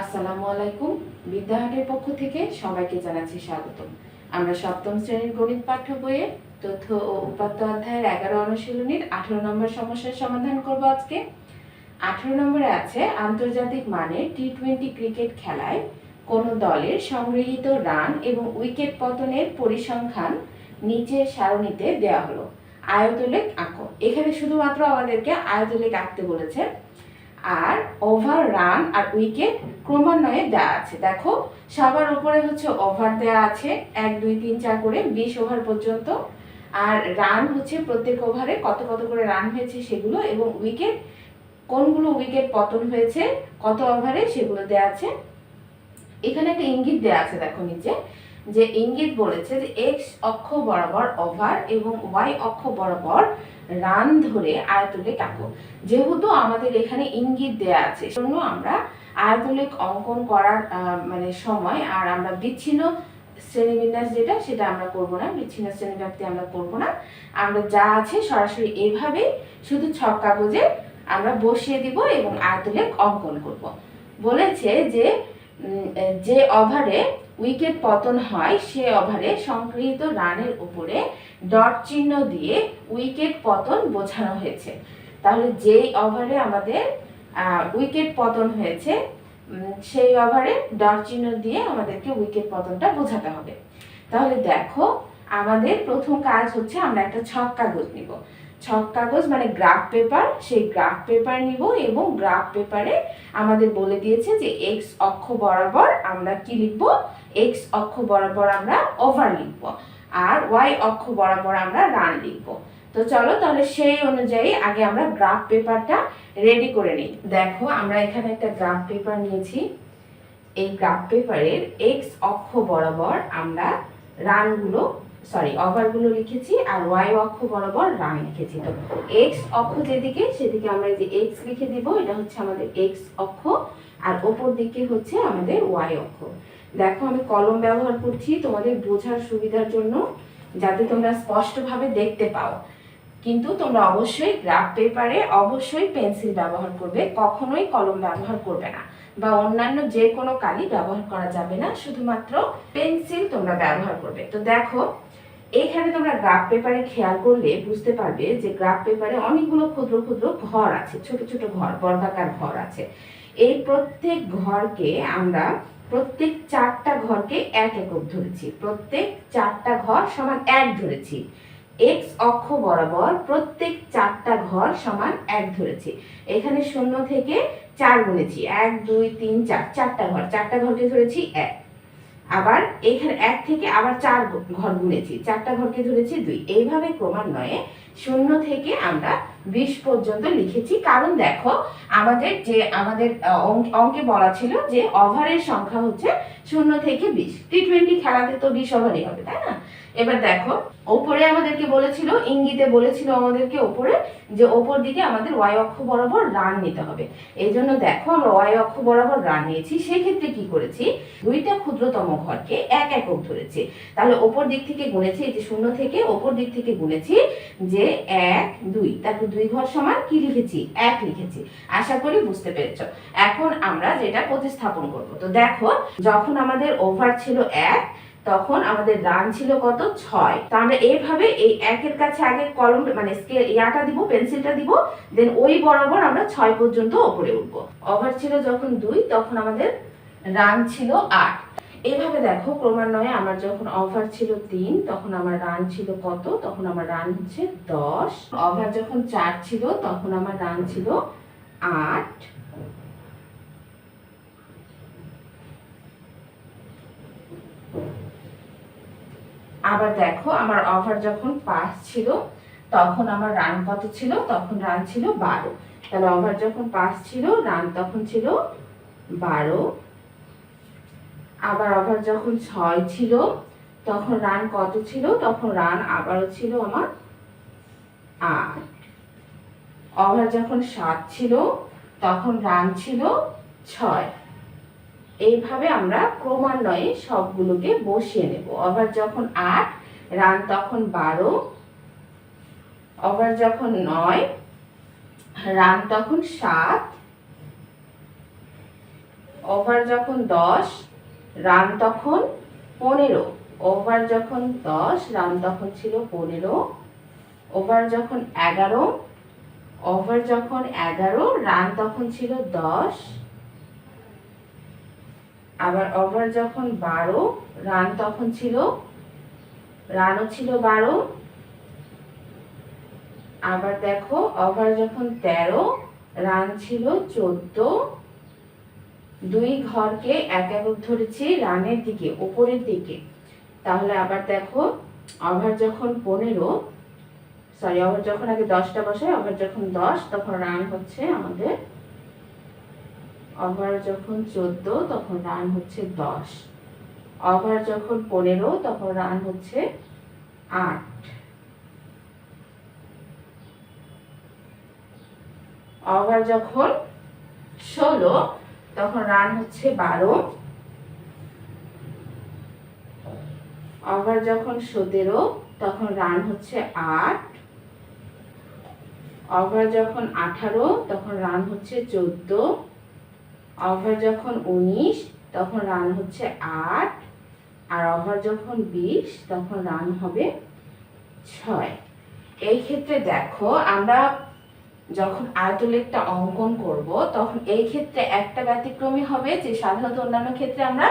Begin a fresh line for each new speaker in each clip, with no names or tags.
আসসালামু আলাইকুম। বিদ্যাহাটের পক্ষ থেকে সবাইকে জানাচ্ছি স্বাগতম। আমরা সপ্তম শ্রেণির গণিত পাঠ্য বইয়ে তথ্য ও উপাত্ত অধ্যায়ের এগারো অনুশীলনীর আঠেরো নম্বর সমস্যার সমাধান করব আজকে। আঠেরো নম্বরে আছে আন্তর্জাতিক মানে টি টোয়েন্টি ক্রিকেট খেলায় কোনো দলের সংগৃহীত রান এবং উইকেট পতনের পরিসংখ্যান নিচের সারণীতে দেওয়া হলো। আয়তলেখ আঁকো। এখানে শুধুমাত্র আমাদেরকে আয়তলেখ আঁকতে বলেছে। আর ওভার রান আর উইকেট ক্রমান্বয়ে দেওয়া আছে। দেখো, সবার উপরে হচ্ছে ওভার দেওয়া আছে, এক, দুই, তিন, চার করে বিশ ওভার পর্যন্ত। আর রান হচ্ছে প্রত্যেক ওভারে কত কত করে রান হয়েছে সেগুলো এবং উইকেট কোনগুলো উইকেট পতন হয়েছে, কত ওভারে সেগুলো দেওয়া আছে। এখানে একটা ইঙ্গিত দেওয়া আছে, দেখো নিচে। যে ইঙ্গিত বলেছে যে এক্স অক্ষ বরাবর ওভার এবং ওয়াই অক্ষ বরাবর রান ধরে আয়তলেখ আঁকো যেহেতু আমাদের এখানে ইঙ্গিত দেয়া আছে জন্য আমরা আয়তলেখ অঙ্কন করার মানে সময় আর আমরা বিচ্ছিন্ন শ্রেণীবিন্যাস যেটা, সেটা আমরা করব না। বিচ্ছিন্ন শ্রেণীব্যাপ্তি আমরা করব না। আমরা যা আছে সরাসরি এভাবে শুধু ছক কাগজে আমরা বসিয়ে দিব এবং আয়তলেখ অঙ্কন করব। বলেছে যে যে ওভারে উইকেট পতন হয়, সে ওভারে সংগৃহীত রানের উপরে ডট চিহ্ন দিয়ে উইকেট পতন বোঝানো হয়েছে। তাহলে যেই ওভারে আমাদের উইকেট পতন হয়েছে সেই ওভারে ডট চিহ্ন দিয়ে আমাদেরকে উইকেট পতনটা বোঝাতে হবে। তাহলে দেখো, আমাদের প্রথম কাজ হচ্ছে আমরা একটা ছক কাগজ নিব। ছক কাগজ মানে গ্রাফ পেপার সেই গ্রাফ পেপার নিব এবং গ্রাফ পেপারে আমাদের বলে দিয়েছে যে এক্স অক্ষ বরাবর আমরা কি লিখব? এক্স অক্ষ বরাবর আমরা ওভার লিখব আর ওয়াই অক্ষ বরাবর আমরা রান লিখব। তো চলো তাহলে সেই অনুযায়ী আগে আমরা গ্রাফ পেপারটা রেডি করে নিই। দেখো আমরা এখানে একটা গ্রাফ পেপার নিয়েছি। এই গ্রাফ পেপারের এক্স অক্ষ বরাবর আমরা রানগুলো সরি ওভারগুলো লিখেছি আর ওয়াই অক্ষ বরাবর রান লিখেছি। তো এক্স অক্ষ যেদিকে, সেদিকে আমরা যে এক্স লিখে দিব, এটা হচ্ছে আমাদের এক্স অক্ষ, আর ওপর দিকে হচ্ছে আমাদের ওয়াই অক্ষ। দেখো, আমি কলম ব্যবহার করছি তোমাদের বোঝার সুবিধার জন্য, যাতে তোমরা স্পষ্টভাবে দেখতে পাও। কিন্তু তোমরা অবশ্যই গ্রাফ পেপারে অবশ্যই পেন্সিল ব্যবহার করবে, কখনোই কলম ব্যবহার করবে না। বা অন্যান্য যে কোনো কালি ব্যবহার করা যাবে না, শুধুমাত্র পেন্সিল তোমরা ব্যবহার করবে। তো দেখো, এখানে তোমরা গ্রাফ পেপারে খেয়াল করলে বুঝতে পারবে যে গ্রাফ পেপারে অনেকগুলো ক্ষুদ্র ক্ষুদ্র ঘর আছে, ছোট ছোট ঘর, বর্গাকার ঘর আছে। এই প্রত্যেক ঘরকে আমরা প্রত্যেক চারটা ঘরকে এক একক ধরেছি। প্রত্যেক চারটা ঘর সমান এক ধরেছি। এক্স অক্ষ বরাবর প্রত্যেক চারটা ঘর সমান এক ধরেছি। এখানে শূন্য থেকে চার গুনেছি এক, দুই, তিন, চার। চারটা ঘর। চারটা ঘরকে ধরেছি এক। আবার এখানে এক থেকে আবার চার ঘর গুনেছি। চারটা ঘরকে ধরেছি দুই। এইভাবে ক্রমান্বয়ে শূন্য থেকে আমরা বিশ পর্যন্ত লিখেছি। কারণ দেখো, আমাদের যে, আমাদের অঙ্ক- বলা ছিল যে ওভারের সংখ্যা হচ্ছে শূন্য থেকে বিশ। টি টোয়েন্টি খেলাতে তো বিশ ওভারই হবে, তাই না? এবার দেখো, ওপরে আমাদেরকে বলেছিল, ইঙ্গিতে বলেছিল আমাদেরকে ওপরে যে ওপর দিকে আমাদের ওয়াই অক্ষ বরাবর রান নিতে হবে। এই জন্য দেখো আমরা ওয়াই অক্ষ বরাবর রান নিয়েছি, সেক্ষেত্রে কি করেছি? দুইটা ক্ষুদ্রতম ঘরকে এক একক ধরেছি। তাহলে ওপর দিক থেকে গুনেছি, এই যে শূন্য থেকে ওপর দিক থেকে গুনেছি যে এক, দুই। তারপর দুই ঘর সমান কি লিখেছি? এক লিখেছি। আশা করি বুঝতে পেরেছ। এখন আমরা যেটা প্রতিস্থাপন করব। তো দেখো, যখন আমাদের ওভার ছিল এক তখন আমাদের রান ছিল কত? ছয়। তো আমরা এইভাবে এই একের কাছে আগে কলম মানে স্কেল ইয়াটা দিব পেন্সিলটা দিব দেন ওই বরাবর আমরা ছয় পর্যন্ত ওপরে উঠবো। ওভার ছিল যখন দুই, তখন আমাদের রান ছিল আট। এইভাবে দেখো, ক্রমান্বয়ে আমার যখন ওভার ছিল তিন, তখন আমার রান ছিল কত? তখন আমার রান হচ্ছে দশ। ওভার যখন চার ছিল, তখন আমার রান ছিল আট। আবার দেখো, আমার ওভার যখন পাঁচ ছিল, তখন আমার রান কত ছিল? তখন রান ছিল বারো। তাহলে ওভার যখন পাঁচ ছিল রান তখন ছিল বারো। আবার ওভার যখন ছয় ছিল, তখন রান কত ছিল? তখন রান আবারও ছিল আমার আট। ওভার যখন সাত ছিল, তখন রান ছিল ছয়। এইভাবে আমরা ক্রমান্বয়ে সবগুলোকে বসিয়ে নেব। ওভার যখন আট রান তখন বারো ওভার যখন নয় রান তখন সাত ওভার যখন দশ রান তখন পনেরো ওভার যখন দশ রান তখন ছিল পনেরো ওভার যখন এগারো ওভার যখন এগারো রান তখন ছিল দশ আবার ওভার যখন বারো, রান তখন ছিল, রানও ছিল বারো। আবার দেখো ওভার যখন তেরো, রান ছিল চোদ্দ। দুই ঘরকে এক একক ধরেছি রানের দিকে উপরের দিকে। তাহলে আবার দেখো ওভার যখন পনেরো সরি ওভার যখন আগে দশটা বসায় ওভার যখন দশ, তখন রান হচ্ছে আমাদের ওভার যখন চোদ্দ, তখন রান হচ্ছে দশ। ওভার যখন পনেরো, তখন রান হচ্ছে আট। ওভার যখন ষোলো, তখন রান হচ্ছে বারো। ওভার যখন সতেরো, তখন রান হচ্ছে আট। ওভার যখন আঠারো, তখন রান হচ্ছে চোদ্দ। ওভার যখন উনিশ, তখন রান হচ্ছে আট। আর ওভার যখন বিশ, তখন রান হবে ছয়। এই ক্ষেত্রে দেখো, আমরা যখন আয়তলেখটা অঙ্কন করব, তখন এই ক্ষেত্রে একটা ব্যতিক্রমী হবে যে সাধারণত অন্যান্য ক্ষেত্রে আমরা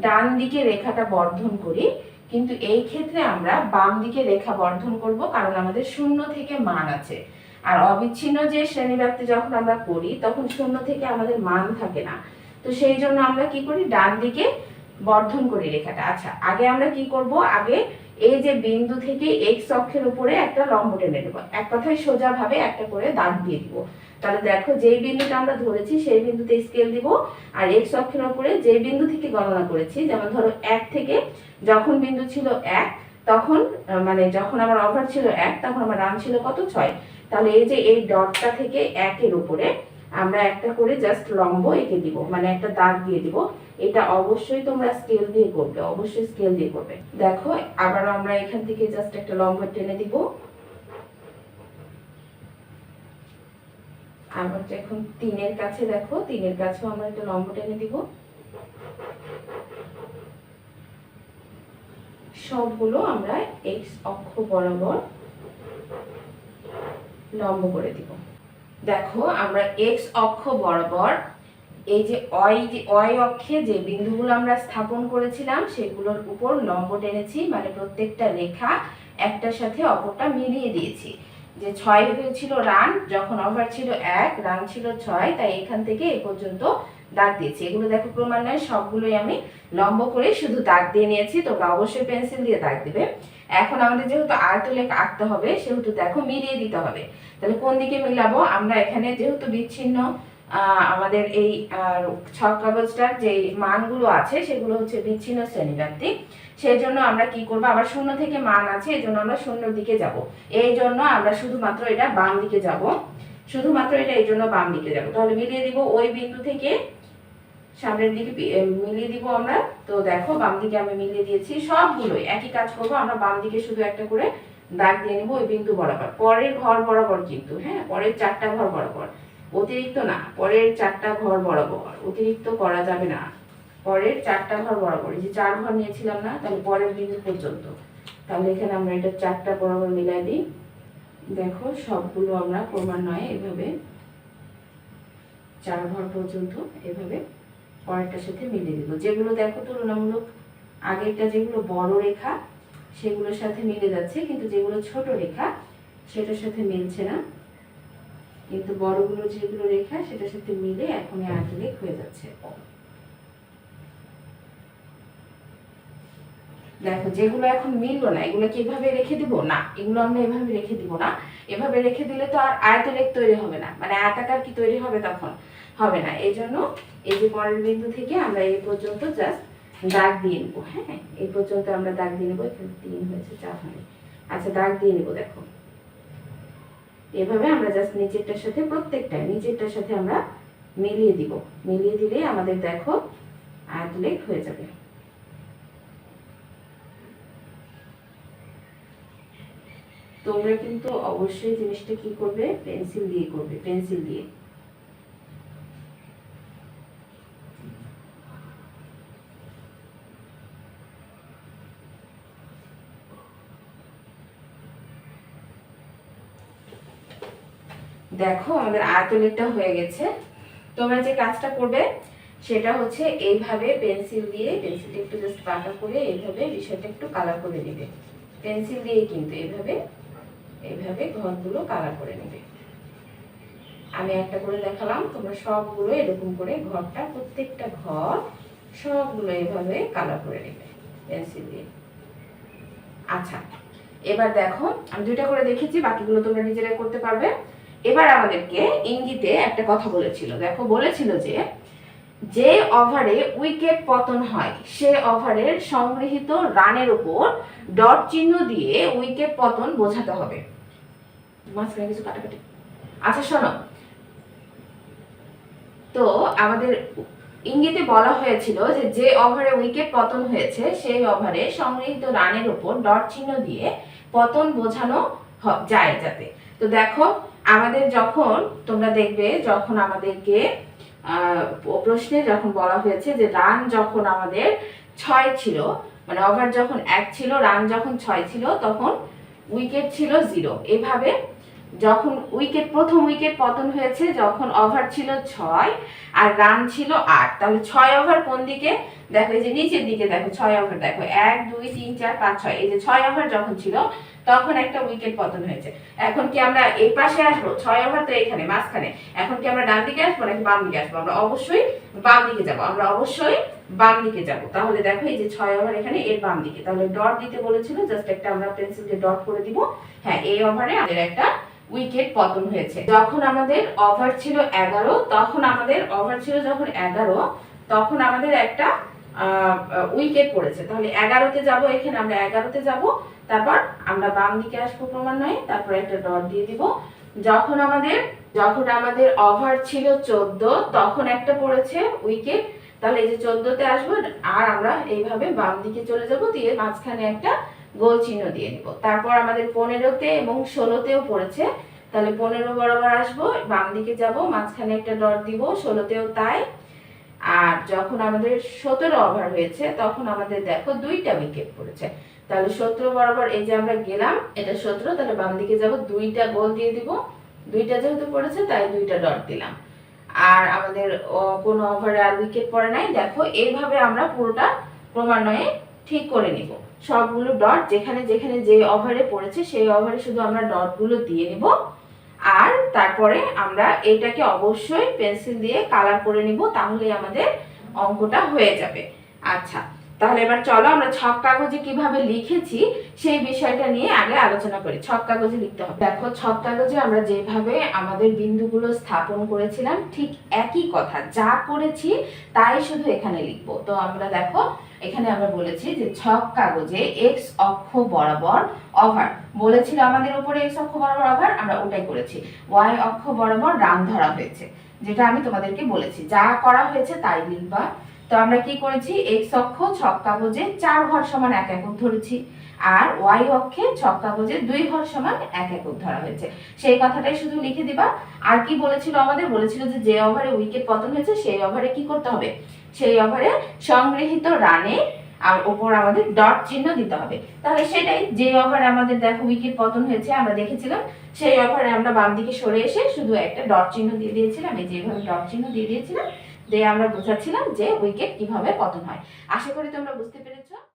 ডান দিকে রেখাটা বর্ধন করি। কিন্তু এই ক্ষেত্রে আমরা বাম দিকে রেখা বর্ধন করব, কারণ আমাদের শূন্য থেকে মান আছে। আর অবিচ্ছিন্ন যে শ্রেণীব্যাপ্তি যখন আমরা করি, তখন শূন্য থেকে আমাদের মান থাকে না। তো সেই জন্য আমরা কি করি? ডান দিকে বর্ধন করি রেখাটা। আচ্ছা আগে আমরা কি করব? আগে এই যে বিন্দু থেকে এক্স অক্ষের উপরে একটা লম্ব টেনে নেব। এক কথায় সোজা ভাবে একটা করে দাগ দিয়ে দিব। তাহলে দেখো, যেই বিন্দুটা আমরা ধরেছি, সেই বিন্দুতে স্কেল দিব। আর এক্স অক্ষের উপরে যে বিন্দু থেকে গণনা করেছি, যেমন ধরো এক থেকে যখন বিন্দু ছিল এক, তখন মানে যখন আমার ওভার ছিল এক, তখন আমার রান ছিল কত? ছয়। তাহলে এই যে এই ডটটা থেকে একের উপরে আমরা একটা করে জাস্ট লম্ব এঁকে দিব মানে একটা দাগ দিয়ে দিব। এটা অবশ্যই তোমরা স্কেল দিয়ে করবে, অবশ্যই স্কেল দিয়ে করবে। দেখো আবার আমরা এখান থেকে জাস্ট একটা লম্ব টেনে দিব। আবার যখন তিনের কাছে দেখো, তিনের কাছেও আমরা একটা লম্ব টেনে দিব। সবগুলো আমরা এক্স অক্ষ বরাবর লম্ব করে দিব। দেখো, আমরা এক্স অক্ষ বরাবর এই যে অয় অয় অক্ষে যে বিন্দুগুলো আমরা স্থাপন করেছিলাম, সেগুলোর উপর লম্ব টেনেছি মানে প্রত্যেকটা রেখা একটার সাথে অপরটা মিলিয়ে দিয়েছি। যে ছয় হয়েছিল রান, যখন ওভার ছিল এক, রান ছিল ছয়, তাই এখান থেকে এ পর্যন্ত দাগ দিয়েছি। এগুলো দেখো ক্রমান্বয়ে সবগুলোই আমি লম্ব করে শুধু দাগ দিয়ে নিয়েছি, তোমরা অবশ্যই পেন্সিল দিয়ে দাগ দিবে। এখন আমাদের যেহেতু আয়তলেখ আঁকতে হবে, সেহেতু দেখো মিলিয়ে দিতে হবে। তাহলে কোন দিকে মিলাবো? আমরা এখানে যেহেতু বিচ্ছিন্ন আমাদের এই ছক কাগজটার যে মানগুলো আছে, সেগুলো হচ্ছে বিচ্ছিন্ন শ্রেণীব্যাপ্তি সেই জন্য আমরা কি করব? আবার শূন্য থেকে মান আছে এই জন্য আমরা শূন্যর দিকে যাব। এই জন্য আমরা শুধুমাত্র এটা বাম দিকে যাব। শুধুমাত্র এটা এই জন্য বাম দিকে যাব। তাহলে মিলিয়ে দিব ওই বিন্দু থেকে সামনের দিকে মিলিয়ে দিব আমরা। তো দেখো, বাম দিকে আমি মিলিয়ে দিয়েছি। সবগুলোই একই কাজ করব। আমরা বাম দিকে শুধু একটা করে দাগ দিয়ে নিব, ওই বিন্দু বরাবর। পরের ঘর বরাবর কিন্তু হ্যাঁ? পরের চারটা ঘর বরাবর। অতিরিক্ত না, পরের চারটা ঘর বরাবর। অতিরিক্ত করা যাবে না। পরের চারটা ঘর বরাবর। যে চার ঘর নিয়েছিলাম না, তাহলে পরের বিন্দু পর্যন্ত। তাহলে এখানে আমরা এটা চারটা বরাবর মিলাই দিই। দেখো, সবগুলো আমরা ক্রমান্বয়ে এভাবে চার ঘর পর্যন্ত এভাবে পরেরটার সাথে মিলিয়ে দিব। যেগুলো দেখো তুলনামূলক আগেরটা যেগুলো বড় রেখা, সেগুলোর সাথে মিলে যাচ্ছে, কিন্তু যেগুলো ছোট রেখা, সেটার সাথে মিলছে না। কিন্তু বড়গুলো যেগুলো রেখা, সেটার সাথে মিলে এখনই আয়তলেখ হয়ে যাচ্ছে। দেখো, যেগুলো এখন মিললো না, এগুলো কি এভাবে রেখে দিব? না, এগুলো আমরা এভাবে রেখে দিব না। এভাবে রেখে দিলে তো আর আয়তলেখ তৈরি হবে না। মানে আয়তাকার কি তৈরি হবে তখন? হবে না। এই জন্য এই যে পরের বিন্দু থেকে আমরা এই পর্যন্ত জাস্ট দাগ দিয়ে নেব হ্যাঁ? এই পর্যন্ত আমরা দাগ দিয়ে নেব, এখানে তিন হয়েছে, চার হয়নি। আচ্ছা দাগ দিয়ে নেব, দেখো। এভাবে আমরা জাস্ট নিচেরটার সাথে প্রত্যেকটা, নিচেরটার সাথে আমরা মিলিয়ে দিব। মিলিয়ে দিলে আমাদের দেখো আয়তলেখ হয়ে যাবে। তোমরা কিন্তু অবশ্যই জিনিসটা কি করবে? পেন্সিল দিয়ে করবে, পেন্সিল দিয়ে। দেখো আমাদের আয়তলেরটা হয়ে গেছে। তোমরা যে কাজটা করবে, সেটা হচ্ছে এইভাবে পেন্সিল দিয়ে পেন্সিলটা একটু জাস্ট বাঁকা করে এইভাবে বিষয়টা একটু কালার করে নেবে। পেন্সিল দিয়ে কিন্তু এইভাবে এইভাবে ঘরগুলো কালার করে নেবে। আমি একটা করে দেখালাম, তোমরা সবগুলো এরকম করে ঘরটা, প্রত্যেকটা ঘর সবগুলো এইভাবে কালার করে নেবে পেন্সিল দিয়ে। আচ্ছা এবার দেখো, আমি দুইটা করে দেখেছি বাকিগুলো তোমরা নিজেরাই করতে পারবে। এবার আমাদেরকে ইঙ্গিতে একটা কথা বলেছিল। দেখো, বলেছিল যে যে ওভারে উইকেট পতন হয়, সে ওভারের সংগৃহীত রানের উপর ডট চিহ্ন দিয়ে উইকেট পতন বোঝাতে হবে। মাঝখানে কিছু কাটাকাটি। আচ্ছা শোনো। তো আমাদের ইঙ্গিতে বলা হয়েছিল যে যে ওভারে উইকেট পতন হয়েছে, সেই ওভারে সংগৃহীত রানের উপর ডট চিহ্ন দিয়ে পতন বোঝানো যায় যাতে। তো দেখো আমাদের যখন, তোমরা দেখবে যখন আমাদেরকে প্রশ্নে যখন বলা হয়েছে যে রান যখন আমাদের ছয় ছিল মানে ওভার যখন এক ছিল, রান যখন ছয় ছিল, তখন উইকেট ছিল জিরো এভাবে যখন উইকেট, প্রথম উইকেট পতন হয়েছে, যখন ওভার ছিল ছয় আর রান ছিল আট। তাহলে ছয় ওভার কোন দিকে? দেখো, এই যে নিচের দিকে দেখো, ছয় ওভার দেখো। এক, দুই, তিন, চার, পাঁচ, ছয়। এই যে ছয় ওভার যখন ছিল, তখন একটা উইকেট পতন হয়েছে। এখন কি আমরা এই পাশে আসব? ছয় ওভার তো এখানে, মাঝখানে। এখন কি আমরা ডান দিকে আসব নাকি বাম দিকে আসব? আমরা অবশ্যই বাম দিকে যাব। আমরা অবশ্যই বাম দিকে যাব। তাহলে দেখো, এই যে ছয় ওভার এখানে, এর বাম দিকে। তাহলে ডট দিতে বলেছিল জাস্ট একটা আমরা পেন্সিল দিয়ে ডট করে দিব। হ্যাঁ এই ওভারে আমাদের একটা উইকেট পতন হয়েছে। যখন আমাদের ওভার ছিল এগারো, তখন আমাদের ওভার ছিল যখন এগারো, তখন আমাদের একটা উইকেট পড়েছে। তাহলে এগারোতে যাব, এখানে আমরা এগারোতে যাব, তারপর আমরা বাম দিকে আসব ক্রমান্বয়ে, তারপর একটা ডট দিয়ে দিব। যখন আমাদের যখন আমাদের ওভার ছিল চোদ্দ, তখন একটা পড়েছে উইকেট। তাহলে এই যে চোদ্দতে আসব, আর আমরা এইভাবে বাম দিকে চলে যাব, দিয়ে মাঝখানে একটা গোল চিহ্ন দিয়ে দিব তারপর আমাদের পনেরোতে এবং ষোলোতেও পড়েছে। তাহলে পনেরো বরাবর আসব, বাম দিকে যাব, মাঝখানে একটা ডট দিব, ষোলোতেও তাই। আর যখন আমাদের সতেরো ওভার হয়েছে, তখন আমাদের দেখো দুইটা উইকেট পড়েছে। তাহলে সতেরো বরাবর এই যে আমরা গেলাম, এটা সতেরো, তাহলে বাম দিকে যাব, দুইটা গোল দিয়ে দিব। দুইটা যেহেতু পড়েছে, তাই দুইটা ডট দিলাম। আর আমাদের কোনো ওভারে আর উইকেট পড়ে নাই। দেখো এইভাবে আমরা পুরোটা ক্রমান্বয়ে ঠিক করে নিব। সবগুলো ডট যেখানে যেখানে যে ওভারে পড়েছে সেই ওভারে শুধু আমরা ডটগুলো দিয়ে নিব। আর তারপরে আমরা এটাকে অবশ্যই পেন্সিল দিয়ে কালার করে নিব তাহলে আমাদের অঙ্কটা হয়ে যাবে। আচ্ছা তাহলে এবার চলো আমরা ছক কাগজে কীভাবে লিখেছি সেই বিষয়টা নিয়ে আগে আলোচনা করি। ছক কাগজে লিখতে হবে। দেখো, ছক কাগজে আমরা যেভাবে আমাদের বিন্দুগুলো স্থাপন করেছিলাম, ঠিক একই কথা। যা করেছি, তাই শুধু এখানে লিখব। তো আমরা দেখো, এখানে আমরা বলেছি যে ছক কাগজে এক্স অক্ষ বরাবর অভার বলেছিল আমাদের উপরে এক্স অক্ষ বরাবর অভার আমরা ওটাই করেছি। ওয়াই অক্ষ বরাবর রান ধরা হয়েছে, যেটা আমি তোমাদেরকে বলেছি। যা করা হয়েছে, তাই লিখবা। তো আমরা কি করেছি? এক্স অক্ষ ছক কাগজে চার ঘর সমান এক একক ধরেছি। আর ওয়াই অক্ষে ছক কাগজে দুই ঘর সমান এক একক ধরা হয়েছে। সেই কথাটাই শুধু লিখে দিবা। আর কি বলেছিল আমাদের? বলেছিল যে যে ওভারে উইকেট পতন হয়েছে, সেই ওভারে কি করতে হবে? সেই ওভারে সংগৃহীত রানে আর ওপর আমাদের ডট চিহ্ন দিতে হবে। তাহলে সেটাই, যে ওভারে আমাদের দেখো উইকেট পতন হয়েছে, আমরা দেখেছিলাম, সেই ওভারে আমরা বাম দিকে সরে এসে শুধু একটা ডট চিহ্ন দিয়ে দিয়েছিলাম। এই যেভাবে ডট চিহ্ন দিয়ে দিয়েছিলাম দিয়ে আমরা বোঝাচ্ছিলাম যে উইকেট কীভাবে পতন হয়। আশা করি তোমরা বুঝতে পেরেছ